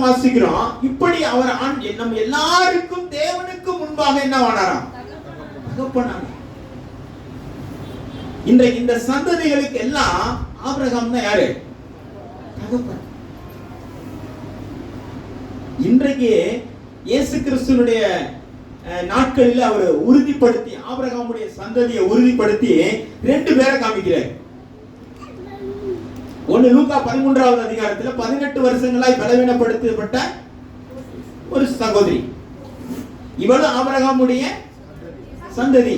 வாசிக்கிறோம் இப்படி அவர் ஆண் நம்ம எல்லாருக்கும் தேவனுக்கு முன்பாக என்ன ஆனாராம்? தகப்பனாக இன்றைக்கு இந்த சந்ததிகளுக்கு எல்லாம் ஆபிரகாம் தான் யாரு? தகப்பன். இன்றைக்கு இயேசு கிறிஸ்துனுடைய அஹ், நாட்களில் அவர் உறுதிப்படுத்தி ஆபிரகாமுடைய சந்ததியை உறுதிப்படுத்தி ரெண்டு பேரை காமிக்கிறார். ஒன்னு லூக்கா பதிமூன்றாவது அதிகாரத்துல பதினெட்டு வருஷங்களாய் பலவீனப்படுத்தப்பட்ட ஒரு சகோதரி. இவளும் ஆபிரகாமுடைய சந்ததி.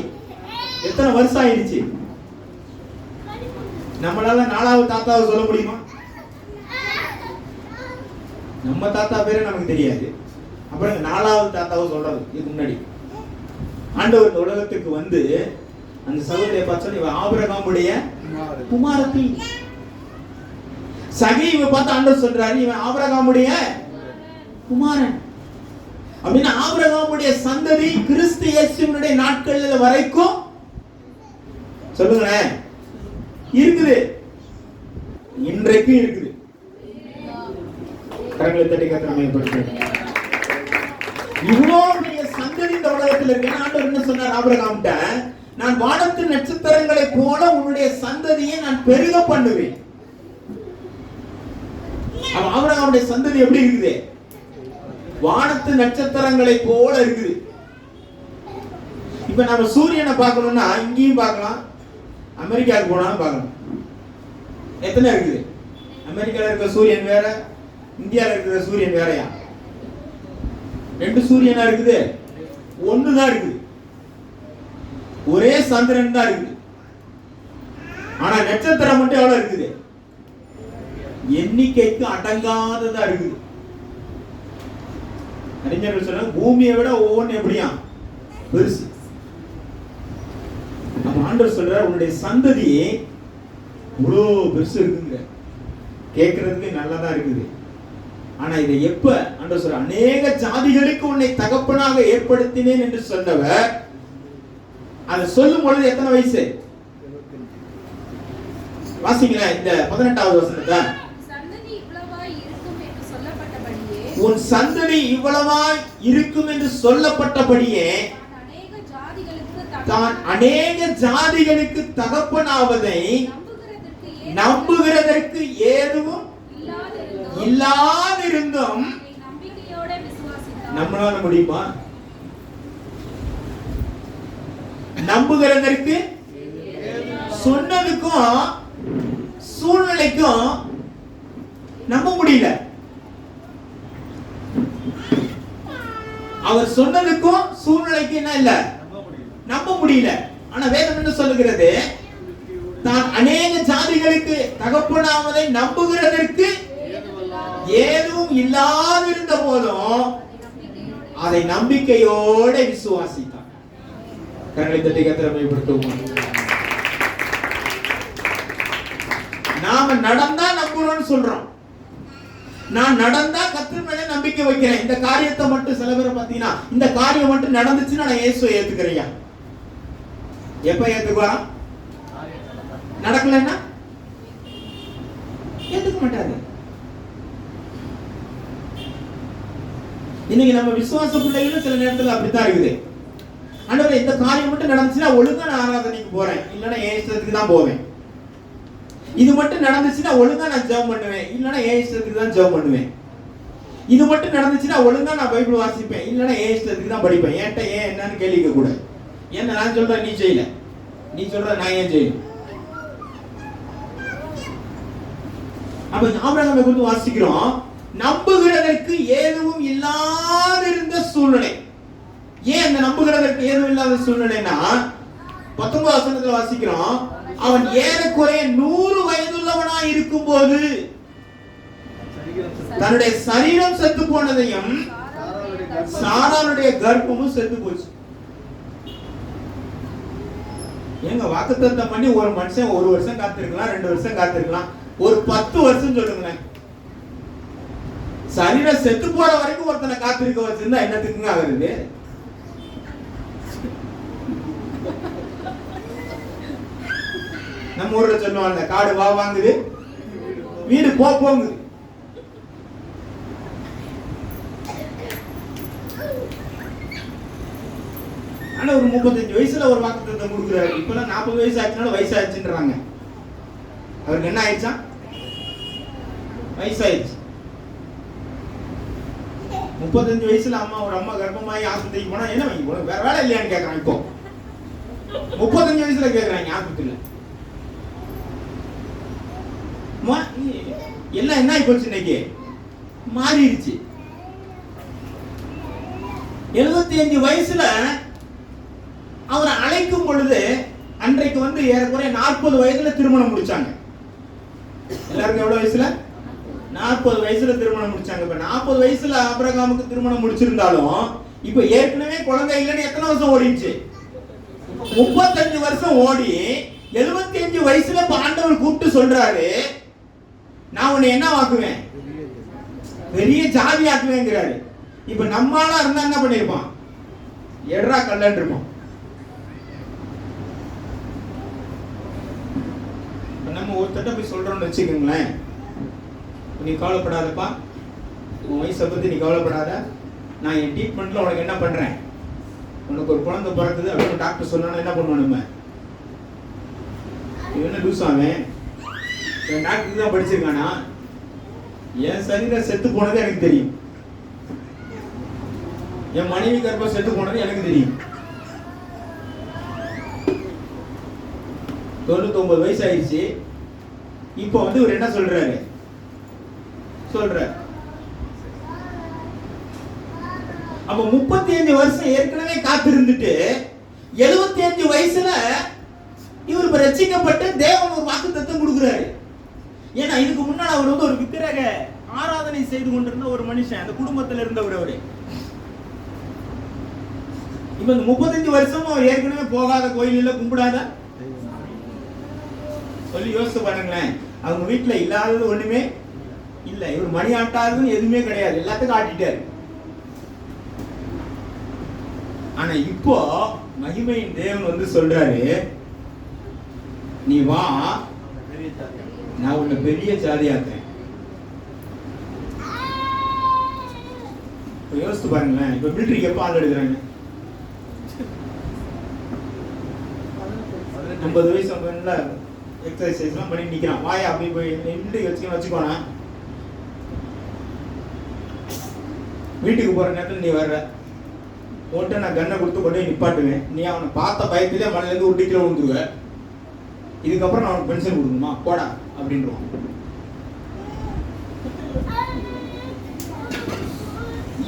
எத்தனை வருஷம் ஆயிடுச்சு? நம்மளால நாலாவது தாத்தாவை சொல்ல முடியுமா? நம்ம தாத்தா பேரே நமக்கு தெரியாது. அப்புறம் நாலாவது தாத்தாவை சொல்றது இதுக்கு முன்னாடி. ஆண்டவர் இந்த உலகத்துக்கு வந்து அந்த சகோதரியை பார்த்தா இவ ஆபிரகாமுடைய குமாரத்தி இவன் பார்த்து ஆண்டவர் சொல்றாரு இவன் ஆபரகாமுடைய குமாரன். அப்படின்னு ஆபரகாமுடைய சந்ததி கிறிஸ்து இயேசுனுடைய நாட்கள் வரைக்கும் சொல்லுங்களேன் இருக்குது. இன்றைக்கும் இருக்குது. கரங்களை தட்டி கத்திர மேம்படுத்து இவ்வளோ சந்ததி இந்த உலகத்தில் இருக்கு. ஆண்டவர் என்ன சொன்னார் ஆபரகாம்கிட்ட? நான் வானத்து நட்சத்திரங்களை போல உன்னுடைய சந்ததியை நான் பெருக பண்ணுவேன். ஆபிரகாமுடைய சந்ததி எப்படி இருக்குது? வானத்து நட்சத்திரங்களை போல இருக்குது. இப்ப நம்ம சூரியனை பார்க்கணும்னா இங்கேயும் பார்க்கலாம் அமெரிக்காவுக்கு போனாலும் பார்க்கலாம். எத்தனை இருக்குது? அமெரிக்கால இருக்கிற சூரியன் வேற இந்தியாவில் இருக்கிற சூரியன் வேறையா? ரெண்டு சூரியனா இருக்குது. ஒண்ணுதான் இருக்குது. ஒரே சந்திரன் தான் இருக்குது. ஆனா நட்சத்திரம் மட்டும் எவ்வளவு இருக்குது? எண்ணிக்கைக்கு அடங்காததா இருக்குது அறிஞர்கள் சொன்னாங்க பூமியை விட ஒவ்வொன்னு எப்படியா? பெருசு. அப்ப ஆண்டவர் உன்னுடைய சந்ததி இவ்வளோ பெருசு இருக்குங்க கேட்கறதுக்கு நல்லதா இருக்குது. ஆனா இதை எப்ப ஆண்டவர் சொல்ற அநேக ஜாதிகளுக்கு உன்னை தகப்பனாக ஏற்படுத்தினேன் என்று சொன்னவர் அதை சொல்லும் பொழுது எத்தனை வயசு? வாசிங்களேன் இந்த பதினெட்டாவது வசனத்தை சந்ததி இவ்வளவாய் இருக்கும் என்று சொல்லப்பட்டபடியே உன் சந்ததி இவ்வளவாய் இருக்கும் என்று சொல்லப்பட்டபடியே தான் அநேக ஜாதிகளுக்கு தகப்பனாவதை நம்புகிறதற்கு நம்புகிறதற்கு ஏதுவும் இல்லாதிருந்தும் நம்மளால முடியுமா? நம்புகிறதற்கு சொன்னதுக்கும் சூழ்நிலைக்கும் நம்ப முடியல. அவர் சொன்னதுக்கும் சூழ்நிலைக்கு என்ன இல்ல? நம்ப முடியல. ஆனா வேதம் என்ன சொல்லுகிறது? தான் அநேக ஜாதிகளுக்கு தகப்பனாவதை நம்புகிறதற்கு ஏதும் இல்லாதிருந்த போதும் அதை நம்பிக்கையோட விசுவாசித்தான். கரங்களை தட்டி கத்திரமைப்படுத்துவோம் நாம நடந்தா நம்புறோம்னு சொல்றோம். நான் நடந்தா கத்திர மேல நம்பிக்கை வைக்கிறேன். இந்த காரியத்தை மட்டும் சில பேர் பாத்தீங்கன்னா இந்த காரியம் மட்டும் நடந்துச்சுன்னா நான் இயேசுவை ஏத்துக்கிறையா எப்ப ஏத்துக்குவா? நடக்கலைன்னா? ஏத்துக்க மாட்டாரு. இன்னைக்கு நம்ம விசுவாச பிள்ளைகளும் சில நேரத்துல அப்படித்தான் இருக்குது. ஆண்டவரே இந்த காரியம் மட்டும் நடந்துச்சுன்னா ஒழுங்கா நான் ஆராதனைக்கு போறேன். இல்லைன்னா என் இஷ்டத்துக்கு தான் போவேன். இது மட்டும் நடந்துச்சுன்னா ஒழுங்கா நான் ஜெபம் பண்ணுவேன். இல்லைன்னா என் இஷ்டத்துக்கு தான் ஜெபம் பண்ணுவேன். இது மட்டும் நடந்துச்சுன்னா ஒழுங்கா நான் பைபிள் வாசிப்பேன். இல்லைன்னா என் இஷ்டத்துக்கு தான் படிப்பேன். என்கிட்ட ஏன் என்னன்னு கேள்விக்க கூட என்ன நான் சொல்றேன் நீ செய்யல. நீ சொல்ற நான் ஏன் செய்யணும்? அப்ப ஆபிரகாமை குறித்து வாசிக்கிறோம். நம்புகிறதற்கு ஏதுவும் இல்லாதிருந்த சூழ்நிலை. ஏன் அந்த நம்புகிறதற்கு ஏதும் இல்லாத சூழ்நிலைன்னா பத்தொன்பது வசனத்துல வாசிக்கிறோம். அவன் ஏறக்குறைய நூறு வயதுள்ளவனா இருக்கும்போது தன்னுடைய சரீரம் செத்து போனதையும் சாராளுடைய கர்ப்பமும் செத்து போச்சு. ஏங்க வாக்குத்தத்தம் பண்ணி ஒரு மனுஷன் ஒரு வருஷம் காத்திருக்கலாம் ரெண்டு வருஷம் காத்திருக்கலாம். ஒரு பத்து வருஷம் சொல்லுங்களேன். சரீரம் செத்து போற வரைக்கும் ஒருத்தனை காத்திருக்க வச்சிருந்தா என்னத்துக்குங்க ஆகுறது? நம்ம ஊர்ல சொல்லுவாங்கல்ல காடு வா வாங்குது. வீடு போ போங்குது. ஆனா ஒரு முப்பத்தஞ்சு வயசுல ஒரு வாக்கு தத்தம் கொடுக்குறாரு. இப்பெல்லாம் நாற்பது வயசு ஆச்சுனால வயசாச்சுன்றாங்க. அவருக்கு என்ன ஆயிடுச்சா? வயசாயிடுச்சு. முப்பத்தஞ்சு வயசுல அம்மா ஒரு அம்மா கர்ப்பமாயி ஆஸ்பத்திரிக்கு போனா என்ன வாங்கி போன வேற வேலை இல்லையான்னு கேட்கறான் இப்போ. முப்பத்தஞ்சு வயசுல கேட்கறாங்க ஆஸ்பத்திரியில. எல்லாம் என்ன போச்சு இன்னைக்கு? மாறிடுச்சு. எழுபத்தி அஞ்சு வயசுல அவரை அழைக்கும் பொழுது அன்றைக்கு வந்து ஏறக்குறைய நாற்பது வயசுல திருமணம் முடிச்சாங்க. எல்லாருக்கும் எவ்வளவு வயசுல? நாற்பது வயசுல திருமணம் முடிச்சாங்க. இப்ப நாற்பது வயசுல அப்ரகாமுக்கு திருமணம் முடிச்சிருந்தாலும் இப்ப ஏற்கனவே குழந்தை இல்லைன்னு எத்தனை வருஷம் ஓடிச்சு முப்பத்தஞ்சு வருஷம் ஓடி எழுபத்தி அஞ்சு வயசுல இப்ப ஆண்டவர் கூப்பிட்டு சொல்றாரு நான் உன்னை என்ன ஆக்குவேன்? பெரிய ஜாதி ஆக்குவேங்கிறாரு இப்ப நம்மளால இருந்தா என்ன பண்ணிருப்பான்? எட்ரா கல்லன் இருப்போம் நம்ம ஒருத்தட்ட போய் சொல்றோம்னு வச்சுக்கோங்களேன். நீ கவலைப்படாதப்பா. உன் வயசை பத்தி நீ கவலைப்படாத. நான் என் ட்ரீட்மெண்ட்ல உனக்கு என்ன பண்றேன்? உனக்கு ஒரு குழந்தை பிறக்குது அப்படின்னு டாக்டர் சொன்னா என்ன பண்ணுவோம் நம்ம? என்ன லூஸ் ஆவேன்? என் டாக்டருக்கு தான் படிச்சிருக்கானா? என் சரீரம் செத்து போனது எனக்கு தெரியும். என் மனைவி கர்ப்பம் செத்து போனது எனக்கு தெரியும். தொண்ணூத்தொன்பது வயசு ஆயிடுச்சு இப்போ வந்து இவர் என்ன சொல்றாரு? சொல்ற அப்ப முப்பத்தி அஞ்சு வருஷம் ஏற்கனவே காத்திருந்துட்டு எழுபத்தி அஞ்சு வயசுல இவர் இப்ப ரட்சிக்கப்பட்டு தேவன் ஒரு வாக்கு தத்தம் கொடுக்குறாரு. ஏன்னா இதுக்கு முன்னாடி அவர் வந்து ஒரு விக்கிரக ஆராதனை செய்து கொண்டிருந்த ஒரு மனுஷன். அந்த குடும்பத்துல இருந்தவர் அவரு. இப்ப இந்த முப்பத்தஞ்சு வருஷமும் அவர் ஏற்கனவே போகாத கோயில்ல கும்பிடாத? சொல்லி யோசிச்சு பாருங்களேன். அவங்க வீட்டுல இல்லாதது ஒண்ணுமே இல்ல. இவர் மணி ஆட்டாதுன்னு எதுவுமே கிடையாது. எல்லாத்துக்கும் ஆட்டிட்டாரு. ஆனா இப்போ மகிமையின் தேவன் வந்து சொல்றாரு நீ வா. நான் உன்னை பெரிய ஜாதியாக்குறேன். இப்போ யோசித்து பாருங்களேன் இப்போ மிலிட்டரிக்கு எப்போ ஆள் எடுக்கிறாங்க? ஐம்பது வயசு ஐம்பதுல எக்ஸசைஸ்லாம் பண்ணி நிற்கிறான் வாயா அப்படி போய் மிலிட்டரி வச்சுக்கணும் வச்சுக்கோனா வீட்டுக்கு போகிற நேரத்தில் நீ வர்ற. உன்கிட்ட நான் கண்ணை கொடுத்து கொண்டு போய் நிப்பாட்டுவேன். நீ அவனை பார்த்த பயத்திலே மலையிலேருந்து ஒரு கிலோ விழுந்துருவ. இதுக்கப்புறம் நான் அவனுக்கு பென்ஷன் கொடுக்கணுமா? போடா. அப்படின்றான்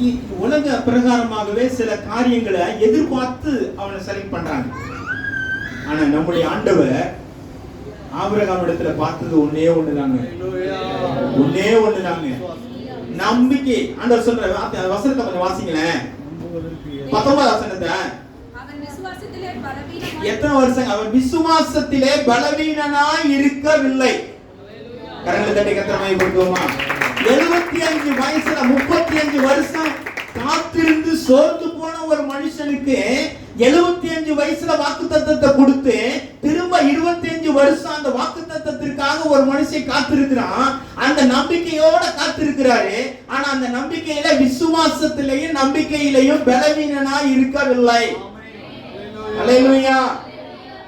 இ- உலக பிரகாரமாகவே சில காரியங்களை எதிர்பார்த்து அவனை செலக்ட் பண்றாங்க. ஆனா நம்முடைய ஆண்டவர் ஆபிரகாம் இடத்துல பார்த்தது ஒன்னே ஒண்ணுதாங்க. ஒன்னே ஒண்ணுதாங்க. நம்பிக்கை. ஆண்டவர் சொல்ற வசனத்தை கொஞ்சம் வாசிங்களேன். பத்தொன்பது வசனத்தை. எத்தனை வருஷம் அவன் விசுவாசத்திலே பலவீனனாய் இருக்கவில்லை. கரங்களை தட்டி கத்திரமாய் கொடுக்குவோமா எழுபத்தி அஞ்சு வயசுல முப்பத்தி அஞ்சு வருஷம் காத்திருந்து சோர்ந்து போன ஒரு மனுஷனுக்கு எழுபத்தி அஞ்சு வயசுல வாக்கு தத்தத்தை கொடுத்து திரும்ப இருபத்தி அஞ்சு வருஷம் அந்த வாக்கு தத்தத்திற்காக ஒரு மனுஷன் காத்திருக்கிறான். அந்த நம்பிக்கையோட காத்திருக்கிறாரு. ஆனா அந்த நம்பிக்கையில விசுவாசத்திலையும் நம்பிக்கையிலையும் பலவீனனாய் இருக்கவில்லை. அலையலுயா.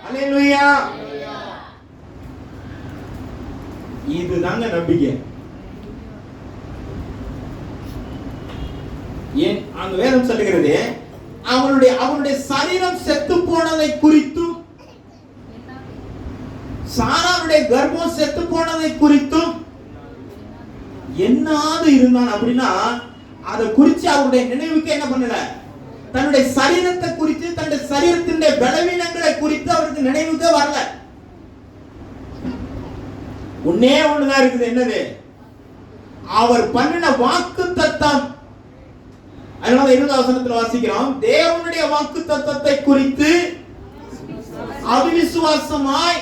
அலையலுயா. இதுதாங்க நம்பிக்கை. ஏன்? அந்த வேதம் சொல்லுகிறது அவனுடைய அவனுடைய சரீரம் செத்து போனதை குறித்தும் சாராவுடைய கர்ப்பம் செத்து போனதை குறித்தும் என்னாவது இருந்தான் அப்படின்னா அதை குறித்து அவருடைய நினைவுக்கு என்ன பண்ணல? தன்னுடைய சரீரத்தை குறித்து தன்னுடைய சரீரத்தினுடைய பலவீனங்களை குறித்து அவருக்கு நினைவுக்கே வரல. ஒன்னே ஒண்ணுதான் இருக்குது. என்னது? அவர் பண்ணின வாக்கு தத்தம் அதனால இருபது வசனத்துல வாசிக்கிறோம். தேவனுடைய வாக்கு தத்தத்தை குறித்து அவிசுவாசமாய்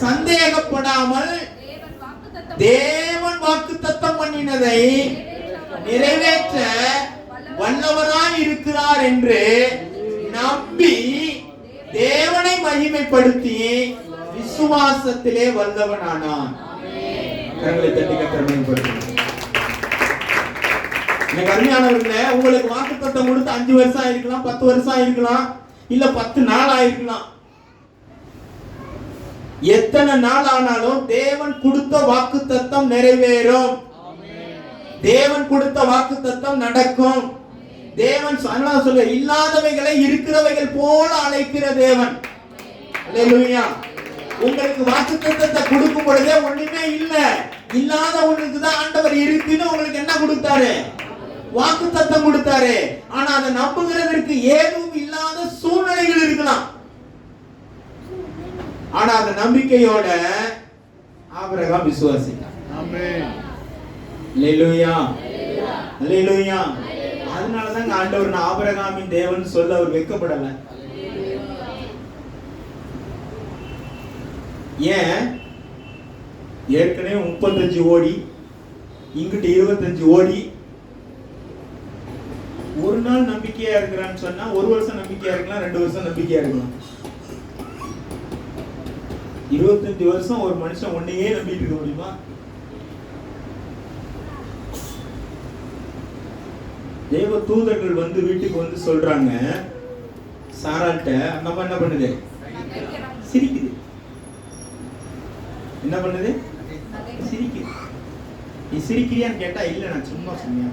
சந்தேகப்படாமல் தேவன் வாக்குத்தத்தம் தேவன் வாக்கு தத்தம் பண்ணினதை நிறைவேற்ற வல்லவராய் இருக்கிறார் என்று நம்பி தேவனை மகிமைப்படுத்தி விசுவாசத்திலே வல்லவனானான் கரங்களை தட்டி கத்திரமைப்படுத்தி எனக்கு அருமையானவர்களே உங்களுக்கு வாக்குத்தத்தம் கொடுத்து அஞ்சு வருஷம் ஆயிருக்கலாம் பத்து வருஷம் ஆயிருக்கலாம் இல்ல பத்து நாள் ஆயிருக்கலாம். எத்தனை நாள் ஆனாலும் தேவன் கொடுத்த வாக்கு தத்தம் நிறைவேறும் தேவன் கொடுத்த வாக்கு தத்தம் நடக்கும் தேவன் சொல்ல இல்லாதவைகளை இருக்கிறவைகள் போல அழைக்கிற தேவன். அல்லேலூயா உங்களுக்கு வாக்கு தத்தத்தை கொடுக்கும் பொழுதே ஒண்ணுமே இல்ல. இல்லாத ஒண்ணுக்கு தான் ஆண்டவர் இருக்குன்னு உங்களுக்கு என்ன கொடுத்தாரு? வாக்கு தத்தம் கொடுத்தாரு. ஆனா அதை நம்புகிறதற்கு ஏதும் இல்லாத சூழ்நிலைகள் இருக்கலாம். ஆனா அந்த நம்பிக்கையோட ஆபிரகாம் விசுவாசித்தான் அல்லேலூயா அல்லேலூயா அதனால தாங்க ஆண்டவர் நான் ஆபிரகாமின் தேவன் சொல்ல அவர் வெட்கப்படல. ஏன்? ஏற்கனவே முப்பத்தஞ்சு ஓடி இங்கிட்டு இருபத்தஞ்சு ஓடி. ஒரு நாள் நம்பிக்கையா இருக்கிறான்னு சொன்னா ஒரு வருஷம் நம்பிக்கையா இருக்கலாம் ரெண்டு வருஷம் நம்பிக்கையா இருக்கலாம். இருபத்தஞ்சு வருஷம் ஒரு மனுஷன் ஒன்னையே நம்பிட்டு இருக்க முடியுமா? தேவ தூதர்கள் வந்து வீட்டுக்கு வந்து சொல்றாங்க சாராட்ட அம்மா என்ன பண்ணுது? சிரிக்குது. என்ன பண்ணுது? சிரிக்குது. நீ சிரிக்கிறியான்னு கேட்டா இல்ல நான் சும்மா சொன்னேன்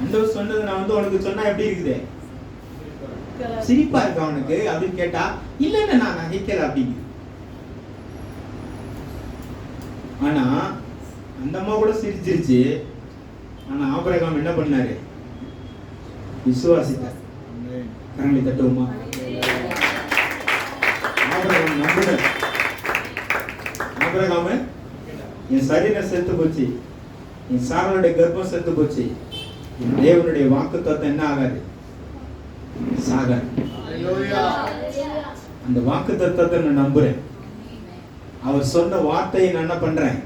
ஆண்டவர் சொன்னது நான் வந்து உனக்கு சொன்னா எப்படி இருக்குது? சிரிப்பா இருக்கு அவனுக்கு அப்படின்னு கேட்டா இல்ல இல்ல நான் நகைக்கல அப்படிங்க ஆனா அந்த அம்மா கூட சிரிச்சிருச்சு. ஆனா ஆபரகாம் என்ன பண்ணாரு? விசுவாசித்தார். கரங்களை தட்டுவோமா? ஆபிரகாம் என் சரீரம் செத்து போச்சு என் சாரனுடைய கர்ப்பம் செத்து போச்சு என் தேவனுடைய வாக்கு என்ன ஆகாது? சாகாது. அந்த வாக்கு நான் நம்புறேன். அவர் சொன்ன வார்த்தையை நான் என்ன பண்றேன்?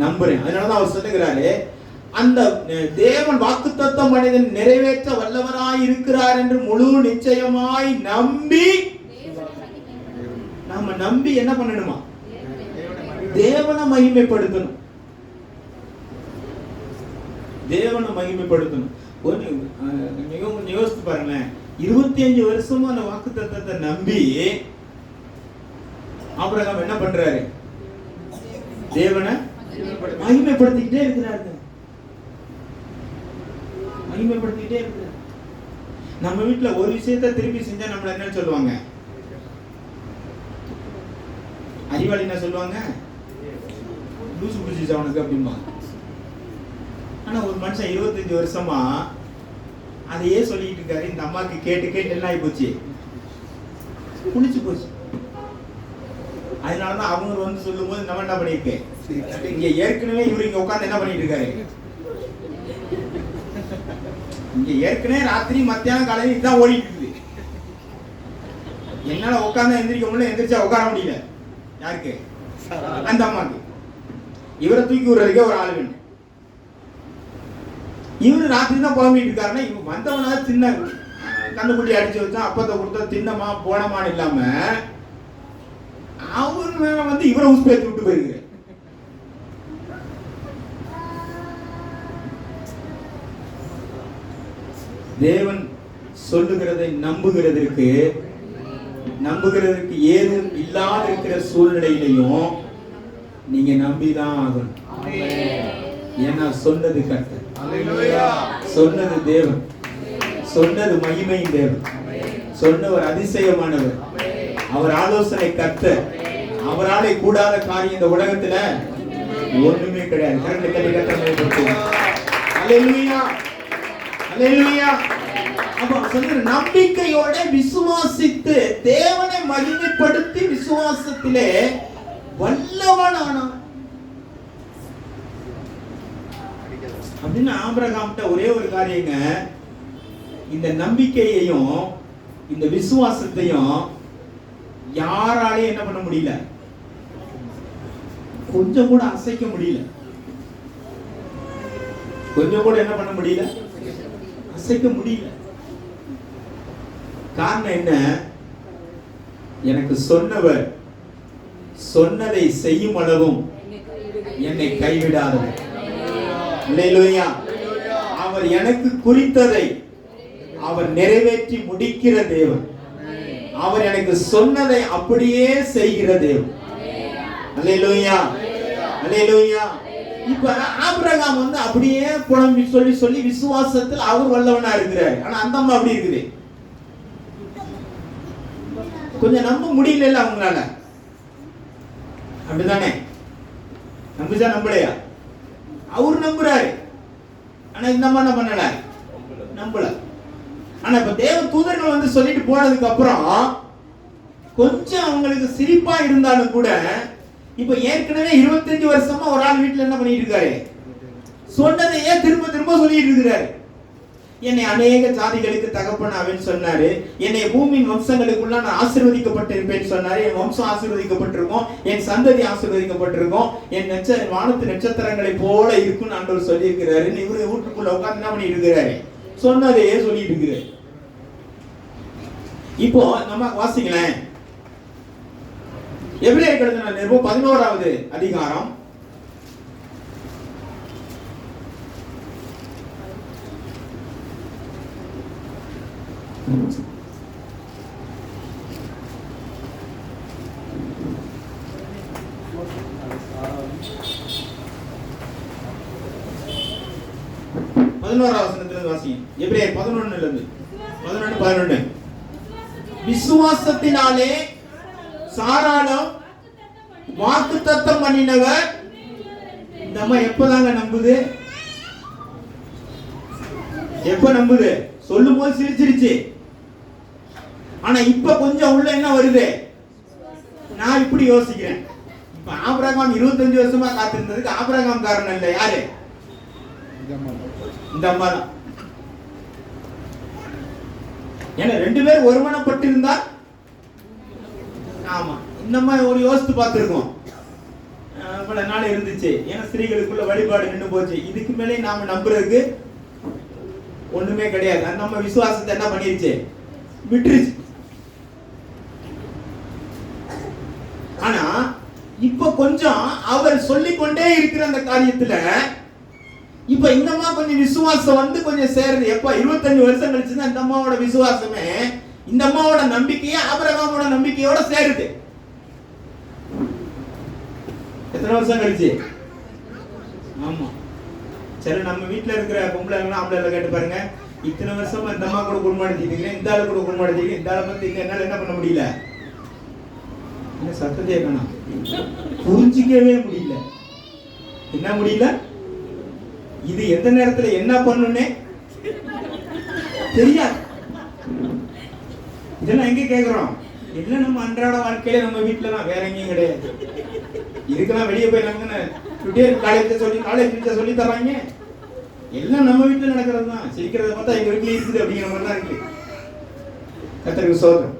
நம்புறேன். அதனாலதான் அவர் சொல்லுகிறாரு அந்த தேவன் வாக்கு மனிதன் நிறைவேற்ற வல்லவராய் இருக்கிறார் என்று முழு நிச்சயமாய் நம்பி நாம நம்பி என்ன பண்ணணுமா? தேவனை மகிமைப்படுத்தணும். தேவனை மகிமைப்படுத்தணும். மிகவும் கொஞ்சம் யோசித்து பாருங்களேன். இருபத்தி அஞ்சு வருஷமா அந்த வாக்கு தத்தத்தை நம்பி ஆபிரகாம் என்ன பண்றாரு? தேவனை மகிமைப்படுத்திக்கிட்டே இருக்கிறாரு மகிமைப்படுத்திக்கிட்டே இருக்கிறார். நம்ம வீட்டுல ஒரு விஷயத்தை திரும்பி செஞ்சா நம்மள என்ன சொல்லுவாங்க? அறிவாளி என்ன சொல்லுவாங்க? லூசு பிடிச்சிச்சு அவனுக்கு அப்படிமா ஆனா ஒரு மனுஷன் இருபத்தஞ்சு வருஷமா அதையே சொல்லிட்டு இருக்காரு. இந்த அம்மாக்கு கேட்டு கேட்டு என்ன ஆகி போச்சு? புளிச்சு போச்சு. அதனாலதான் அவங்க வந்து சொல்லும்போது நம்ம என்ன பண்ணிருக்கேன் இங்க ஏற்கனவே இவரு இங்க உட்காந்து என்ன பண்ணிட்டு இருக்காரு? இங்க ஏற்கனவே ராத்திரி மத்தியானம் காலையில இதுதான் ஓடிட்டு இருக்குது என்னால உட்காந்து எந்திரிக்க முடியல எந்திரிச்சா உட்கார முடியல. யாருக்கு? அந்த அம்மாக்கு இவரை தூக்கி விடுறதுக்கே ஒரு ஆள் வேணும். இவரு ராத்திரி தான் புலம்பிட்டு இருக்காருன்னா இவன் வந்தவனா சின்ன கண்டுபிடி அடிச்சு வச்சா அப்பத்தை கொடுத்தா தின்னமா போனமான்னு இல்லாம அவர் மேல வந்து இவரை உஸ்பேத்தி விட்டு போயிருக்கிறார் தேவன் சொல்லுகிறதை நம்புகிறதற்கு நம்புகிறதுக்கு ஏதும் இல்லாத இருக்கிற சூழ்நிலையிலையும் நீங்க நம்பிதான் ஆகணும். ஏன்னா சொன்னது கர்த்தர். சொன்னது தேவன். சொன்னது மகிமையின் தேவன். சொன்னவர் அதிசயமானவர். அவர் ஆலோசனை கர்த்தர். அவராலே கூடாத காரியம் இந்த உலகத்துல ஒண்ணுமே கிடையாது. கரண்ட் கட்டி கட்டளை அல்லேலூயா அல்லேலூயா நம்பிக்கையோட விசுவாசித்து தேவனை மகிமைப்படுத்தி விசுவாசத்திலே வல்லவனானான். அப்படின்னு ஆபிரகாம்கிட்ட ஒரே ஒரு காரியங்க. இந்த நம்பிக்கையையும் இந்த விசுவாசத்தையும் யாராலையும் என்ன பண்ண முடியல? கொஞ்சம் கூட அசைக்க முடியல. கொஞ்சம் கூட என்ன பண்ண முடியல? அசைக்க முடியல. காரணம் என்ன? எனக்கு சொன்னவர் சொன்னதை செய்யும் அளவும் என்னை கைவிடாதவர். அவர் எனக்கு குறித்ததை அவர் நிறைவேற்றி முடிக்கிற தேவன். அவர் எனக்கு சொன்னதை அப்படியே செய்கிற தேவன். அல்லேலூயா. அல்லேலூயா. இப்ப ஆபிரகாம் வந்து அப்படியே புலம்பி சொல்லி சொல்லி விசுவாசத்தில் அவர் வல்லவனா இருக்கிறார். ஆனா அந்த அம்மா அப்படி இருக்குது. கொஞ்சம் நம்ப முடியல அவங்களால. அப்படிதானே? நம்புச்சா நம்பலையா? அவர் நம்புறாரு. ஆனா இந்த மாதிரி என்ன பண்ணல? நம்பல. ஆனா இப்ப தேவ தூதர்கள் வந்து சொல்லிட்டு போனதுக்கு அப்புறம் கொஞ்சம் அவங்களுக்கு சிரிப்பா இருந்தாலும் கூட இப்ப ஏற்கனவே 25 வருஷமா ஒரு ஆள் வீட்டுல என்ன பண்ணிட்டு இருக்காரு? சொன்னதை ஏன் திரும்ப திரும்ப சொல்லிட்டு இருக்கிறாரு. என்னை அநேக ஜாதிகளுக்கு தகப்பன் அவன் சொன்னாரு. என்னை பூமியின் வம்சங்களுக்குள்ள நான் ஆசீர்வதிக்கப்பட்டிருப்பேன்னு சொன்னாரு. என் வம்சம் ஆசீர்வதிக்கப்பட்டிருக்கும். என் சந்ததி ஆசீர்வதிக்கப்பட்டிருக்கும். என் நட்ச வானத்து நட்சத்திரங்களை போல இருக்கும்னு ஆண்டவர் சொல்லியிருக்கிறாரு. இவரு வீட்டுக்குள்ள உட்கார்ந்து என்ன பண்ணி இருக்கிறாரு? சொன்னதையே சொல்லிட்டு இருக்கிறாரு. இப்போ நம்ம வாசிங்களேன். எபிரேயர் எழுதின நிருபம் பதினோராவது அதிகாரம். பதினோராவது வசனத்திலிருந்து வாசிங்க எபிரேயர் பதினொன்னுல இருந்து பதினொன்னு பதினொன்னு. விசுவாசத்தினாலே சாராளம் வாக்கு தத்தம் பண்ணினவர். இந்த அம்மா எப்பதாங்க நம்புது? எப்ப நம்புது? சொல்லும் போது சிரிச்சிருச்சு. ஆனா இப்ப கொஞ்சம் உள்ள என்ன வருது? நான் இப்படி யோசிக்கிறேன். இப்ப ஆபிரகாம் 25 வருஷமா காத்திருந்ததுக்கு ஆபிரகாம் காரணம் இல்ல யாரு? இந்த அம்மா தான். ஏன்னா ரெண்டு பேர் ஒருமனப்பட்டிருந்தா ஆமா இந்த மாதிரி ஒரு யோசித்து பார்த்துருக்கோம். பல நாள் இருந்துச்சு. ஏன்னா ஸ்திரீகளுக்குள்ள வழிபாடு நின்று போச்சு. இதுக்கு மேலே நாம நம்புறதுக்கு ஒண்ணுமே கிடையாது. நம்ம விசுவாசத்தை என்ன பண்ணிருச்சு? விட்டுருச்சு ஆனா இப்ப கொஞ்சம் அவர் சொல்லிக்கொண்டே இருக்கிற அந்த காரியத்துல இப்ப இந்த அம்மா கொஞ்சம் விசுவாசம் வந்து கொஞ்சம் சேருது. எப்ப 25 வருஷம் கழிச்சுன்னா இந்த அம்மாவோட விசுவாசமே இந்த அம்மாவோட நம்பிக்கையே ஆபிரகாமோட நம்பிக்கையோட சேருது. எத்தனை வருஷம் கழிச்சு? ஆமா. சரி நம்ம வீட்ல இருக்கிற பொம்பளை ஆம்பளை கேட்டு பாருங்க. இத்தனை வருஷமா இந்த அம்மா கூட குடும்பம் அடிச்சுக்கிறேன் இந்த ஆளு கூட குடும்பம் அடிச்சுக்கிறேன் இந்த ஆளை பத்தி என்னால என்ன பண்ண முடியல? என்ன சத்தத்தையே காணும். புரிஞ்சிக்கவே முடியல. என்ன முடியல? இது எந்த நேரத்துல என்ன பண்ணுனே தெரியாது. இதெல்லாம் எங்க கேக்குறோம்? என்ன நம்ம அன்றாட வாழ்க்கையில நம்ம வீட்டிலலாம் வேற எங்கேயும் கிடையாது. இதுக்கெல்லாம் வெளியே போய் நாங்க காலேஜ் சொல்லி காலேஜ் சொல்லி தர்றாங்க? எல்லாம் நம்ம வீட்டுல நடக்கிறது தான் சிரிக்கிறத பார்த்தா எங்க வீட்டுல இருக்குது அப்படிங்கிற மாதிரி தான் இருக்கு. கத்தருக்கு சோதனை.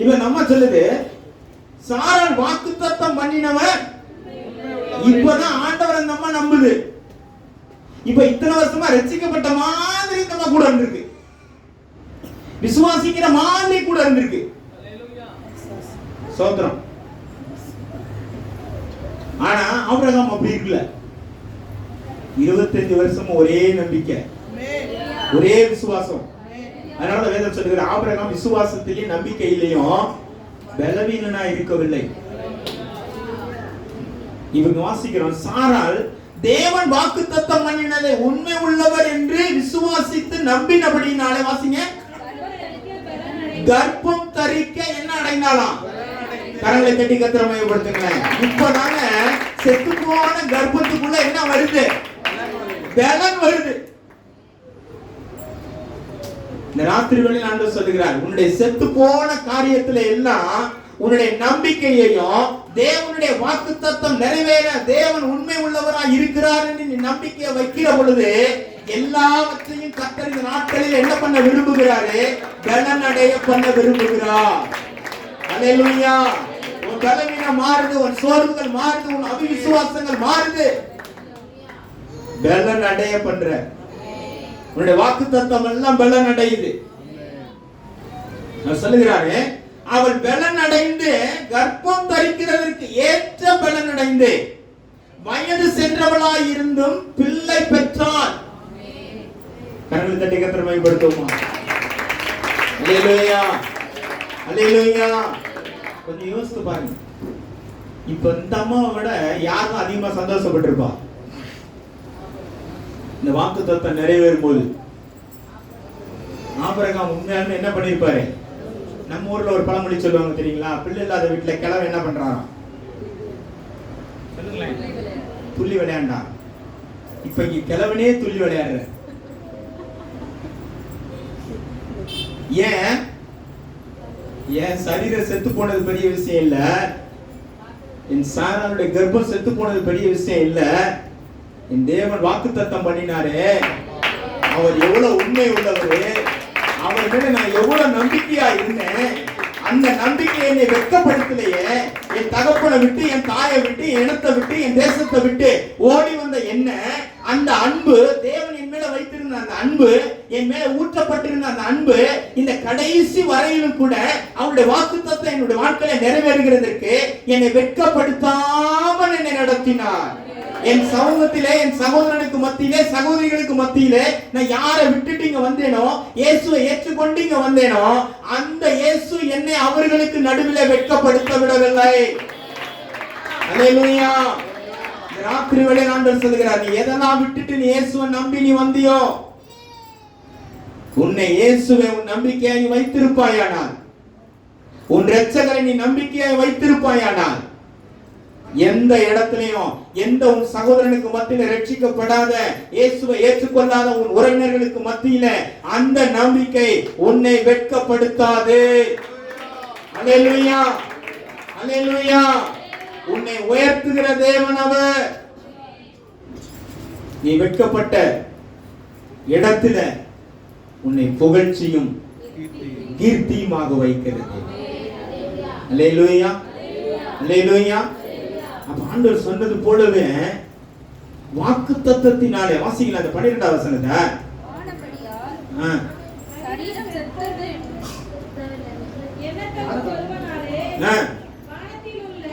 இப்ப நம்ம சொல்லுது சாரல் வாக்குத்தத்தம் பண்ணினவன். இப்பதான் ஆண்டவர் அந்த அம்மா நம்புது. இப்ப இத்தனை வருஷமா ரசிக்கப்பட்ட மாதிரி இந்த அம்மா கூட இருந்திருக்கு. விசுவாசிக்கிற மாதிரி கூட இருந்திருக்கு. சோத்திரம். ஆனா ஆபிரகாம் அப்படி இருக்குல்ல இருபத்தஞ்சு வருஷம் ஒரே நம்பிக்கை. ஒரே விசுவாசம். அதனால வேதம் சொல்லுகிற ஆபிரகாம் விசுவாசத்திலையும் நம்பிக்கையிலையும் பலவீனனா இருக்கவில்லை. இவங்க வாசிக்கிறோம் சாரால் தேவன் வாக்கு தத்தம் பண்ணினதை உண்மை உள்ளவர் என்று விசுவாசித்து நம்பினபடினாலே வாசிங்க. கர்ப்பம் தரிக்க என்ன அடைந்தாலாம்? கரங்களை தட்டி கத்திரமயப்படுத்துங்களேன் இப்பதாங்க செத்து போன கர்ப்பத்துக்குள்ள என்ன வருது? பலன் வருது. இந்த ராத்திரி வேளையில் ஆண்டவர் சொல்லுகிறார் உன்னுடைய செத்து போன காரியத்துல எல்லாம் உன்னுடைய நம்பிக்கையையும் தேவனுடைய வாக்கு தத்தம் நிறைவேற தேவன் உண்மை உள்ளவரா இருக்கிறார் என்று நீ நம்பிக்கையை வைக்கிற பொழுது எல்லாவற்றையும் கத்தர் இந்த நாட்களில் என்ன பண்ண விரும்புகிறாரு? பலன் அடைய பண்ண விரும்புகிறார். அல்லேலூயா உன் பலவீனம் மாறுது உன் சோர்வுகள் மாறுது உன் அபிவிசுவாசங்கள் மாறுது. பலன் அடைய பண்ற உன்னுடைய வாக்கு தத்தம் எல்லாம் பலன் அடையுது அவர் சொல்லுகிறாரு அவள் பலன் அடைந்து கர்ப்பம் தரிக்கிறதற்கு ஏற்ற பலன் அடைந்து வயது சென்றவளாய் இருந்தும் பிள்ளை பெற்றாள். கரங்களை தட்டி கத்திர மேம்படுத்துவோமா அல்லேலூயா. அல்லேலூயா. கொஞ்சம் யோசித்து பாருங்க. இப்ப இந்த அம்மாவை விட யாரும் அதிகமா சந்தோஷப்பட்டிருப்பா? இந்த வாக்கு தத்தம் நிறைவேறும் போது ஆபரகம் உண்மையாலுமே என்ன பண்ணிருப்பாரு நம்ம ஊர்ல ஒரு பழமொழி சொல்லுவாங்க தெரியுங்களா? பிள்ளை இல்லாத வீட்டுல கிழவன் என்ன பண்றாராம்? துள்ளி விளையாண்டான் இப்ப இங்க கிழவனே துள்ளி விளையாடுற. ஏன்? என் சரீரம் செத்து போனது பெரிய விஷயம் இல்ல. என் சாராளுடைய கர்ப்பம் செத்து போனது பெரிய விஷயம் இல்லை. என் தேவன் வாக்குத்தத்தம் பண்ணினாரே. அவர் எவ்வளவு உண்மை உள்ளவரு. அவர் மேல நான் எவ்வளவு நம்பிக்கையா இருந்தேன். அந்த நம்பிக்கை என்னை வெக்கப்படுத்தலையே என் தகப்பனை விட்டு என் தாயை விட்டு என் இனத்தை விட்டு என் தேசத்தை விட்டு ஓடி வந்த என்ன அந்த அன்பு தேவன் என் மேல வைத்திருந்த அந்த அன்பு என் மேல ஊற்றப்பட்டிருந்த அந்த அன்பு இந்த கடைசி வரையிலும் கூட அவருடைய வாக்குத்தத்தை என்னுடைய வாழ்க்கையில நிறைவேறுகிறதற்கு என்னை வெட்கப்படுத்தாமல் என்னை நடத்தினார். என் சமூகத்திலே என் சகோதரனுக்கு மத்தியிலே சகோதரிகளுக்கு மத்தியிலே நான் யாரை விட்டுட்டு இங்க வந்தேனோ இயேசுவை ஏற்றுக்கொண்டு இங்க வந்தேனோ அந்த இயேசு என்னை அவர்களுக்கு நடுவில் வெட்கப்படுத்த விடவில்லை. அல்லேலூயா ராத்திரி வேலை நான் சொல்கிறார் நீ எதெல்லாம் விட்டுட்டு நீ இயேசுவை நம்பி நீ வந்தியோ? உன்னை இயேசுவை உன் நம்பிக்கையாய் நீ வைத்திருப்பாயானால் உன் இரட்சகரை நீ நம்பிக்கையாய் வைத்திருப்பாயானால் எந்த இடத்திலையும் எந்த உன் சகோதரனுக்கு மத்தியில ரட்சிக்கப்படாத இயேசுவை ஏற்றுக்கொள்ளாத உன் உறவினர்களுக்கு மத்தியில அந்த நம்பிக்கை உன்னை வெட்கப்படுத்தாது. அல்லேலூயா. அல்லேலூயா. உன்னை உயர்த்துகிற தேவன் அவர். நீ வெட்கப்பட்ட இடத்துல உன்னை புகழ்ச்சியும் கீர்த்தியுமாக வைக்கிறது. அலையலுயா அலையலுயா ஆண்டவர் சொன்னது போலவே வாக்கு தத்தத்தினாலே வாசிக்கலாம் அந்த பன்னிரெண்டாம் வசனத்தை. வானத்தில் உள்ள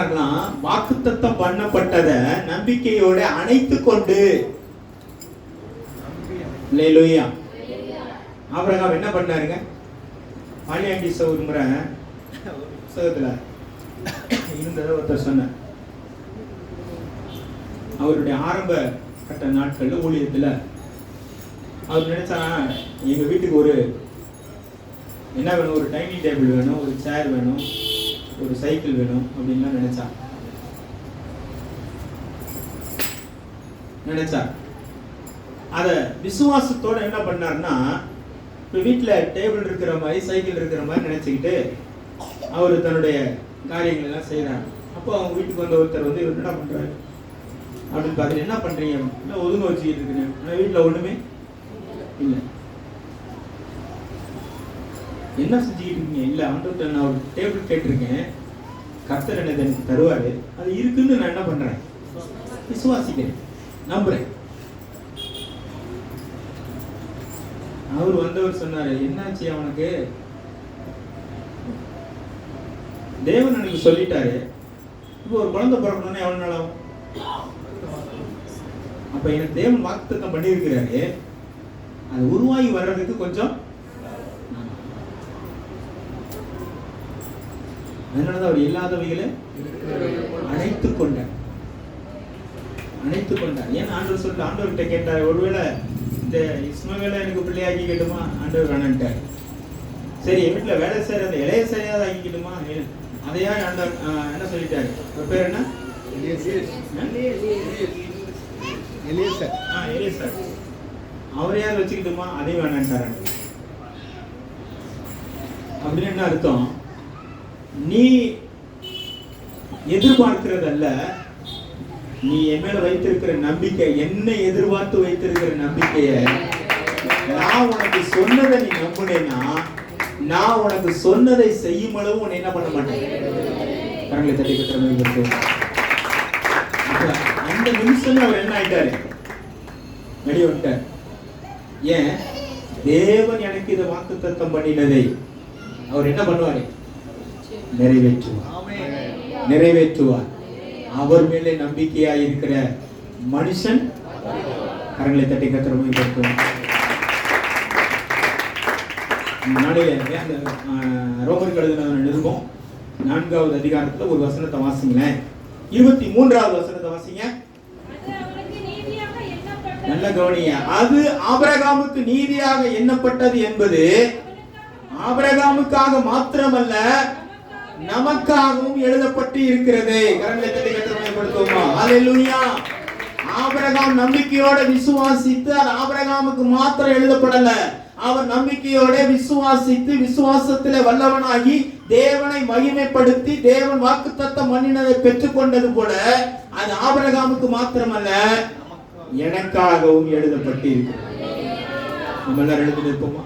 அவர்கள் வாக்குத்தத்தம் பண்ணப்பட்டத நம்பிக்கையோட அணைத்து கொண்டு. அல்லேலூயா ஆபிரகாம் என்ன பண்ணாருங்க? பாலியாண்டி ஒரு முறை புத்தகத்துல இருந்ததை ஒருத்தர் சொன்னார். அவருடைய ஆரம்ப கட்ட நாட்கள்ல ஊழியத்துல அவர் நினைச்சா எங்க வீட்டுக்கு ஒரு என்ன வேணும்? ஒரு டைனிங் டேபிள் வேணும் ஒரு சேர் வேணும். ஒரு சைக்கிள் வேணும் அப்படின்லாம் நினைச்சா? நினைச்சா? அத விசுவாசத்தோட என்ன பண்ணாருன்னா இப்போ வீட்டில் டேபிள் இருக்கிற மாதிரி சைக்கிள் இருக்கிற மாதிரி நினைச்சுக்கிட்டு அவர் தன்னுடைய காரியங்கள் எல்லாம் செய்கிறார் அப்போ அவங்க வீட்டுக்கு வந்த ஒருத்தர் வந்து இவர் என்ன பண்றாரு? அப்படின்னு பார்த்துட்டு என்ன பண்றீங்க? இல்லை ஒதுங்க வச்சுக்கிட்டு இருக்கிறேன் ஆனால் வீட்டில் ஒன்றுமே இல்லை. என்ன செஞ்சுக்கிட்டு இருக்கீங்க? இல்லை ஆண்டவர்கிட்ட நான் ஒரு டேபிள் கேட்டிருக்கேன். கர்த்தர் எனக்கு எனக்கு தருவார். அது இருக்குன்னு நான் என்ன பண்ணுறேன் விசுவாசிக்கிறேன். நம்புறேன். அவர் வந்தவர் சொன்னார் என்னாச்சு அவனுக்கு? தேவன் எனக்கு சொல்லிட்டாரு. இப்போ ஒரு குழந்தை பிறக்கணும்னு எவ்வளோ நாள் ஆகும்? அப்போ எனக்கு தேவன் வாக்குத்தம் பண்ணியிருக்கிறாரு. அது உருவாகி வர்றதுக்கு கொஞ்சம் அதனாலதான் அவர் இல்லாதவைகளை அணைத்துக் கொண்டார். அணைத்துக் கொண்டார். ஏன் ஆண்டவர் சொல்லிட்டு ஆண்டவர்கிட்ட கேட்டார் ஒருவேளை இந்த இஸ்மவேலை எனக்கு பிள்ளையாக்கி கேட்டுமா? ஆண்டவர் வேணான்ட்டார் சரி என் வீட்டுல வேலை செய்யற அந்த இளைய செய்யாத ஆக்கிக்கிட்டுமா அதையா ஆண்டவர் என்ன சொல்லிட்டாரு? அவர் பேர் என்ன? எலியேசர். ஆ? எலியேசர். அவரையாவது வச்சுக்கிட்டுமா? அதையும் வேணான்ட்டாரு அப்படின்னு என்ன அர்த்தம்? நீ எதிர்பார்க்கிறதல்ல நீ என் மேல வைத்திருக்கிற நம்பிக்கை என்னை எதிர்பார்த்து வைத்திருக்கிற நம்பிக்கைய நான் உனக்கு சொன்னதை நீ நம்புனேன்னா நான் உனக்கு சொன்னதை செய்யும் அளவு உன்னை என்ன பண்ண மாட்டேன்? கரங்களை தட்டி கட்டுற அந்த நிமிஷமே அவர் என்ன ஆயிட்டாரு? வெளியே வந்துட்டார். ஏன்? தேவன் எனக்கு இதை வாக்கு தத்தம் பண்ணினதை. அவர் என்ன பண்ணுவாரு? நிறைவேற்றுவார். நிறைவேற்றுவார். அவர் மேலே நம்பிக்கையாக இருக்கிற மனுஷன் கரங்களை தட்டி கத்துற மாதிரி இருக்கும் அந்த ஆஹ், ரோமருக்கு எழுதின நிருபம் நான்காவது அதிகாரத்தில் ஒரு வசனத்தை வாசிங்களேன். இருபத்தி மூன்றாவது வசனத்தை வாசிங்க. நல்ல கவனிய அது ஆபரகாமுக்கு நீதியாக எண்ணப்பட்டது என்பது ஆபரகாமுக்காக மாத்திரமல்ல நமக்காகவும் எழுதப்பட்டு இருக்கிறது கரங்களை தட்டி ஆபிரகாம் நம்பிக்கையோட விசுவாசித்து அது ஆபிரகாமுக்கு மாத்திரம் எழுதப்படல. அவர் நம்பிக்கையோட விசுவாசித்து விசுவாசத்திலே வல்லவனாகி தேவனை மகிமைப்படுத்தி தேவன் வாக்குத்தத்தம் பண்ணினதை பெற்றுக்கொண்டது போல அது ஆபிரகாமுக்கு மாத்திரமல்ல எனக்காகவும் எழுதப்பட்டு இருக்கிறது நம்ம எல்லாரும் எழுதி நிற்போமா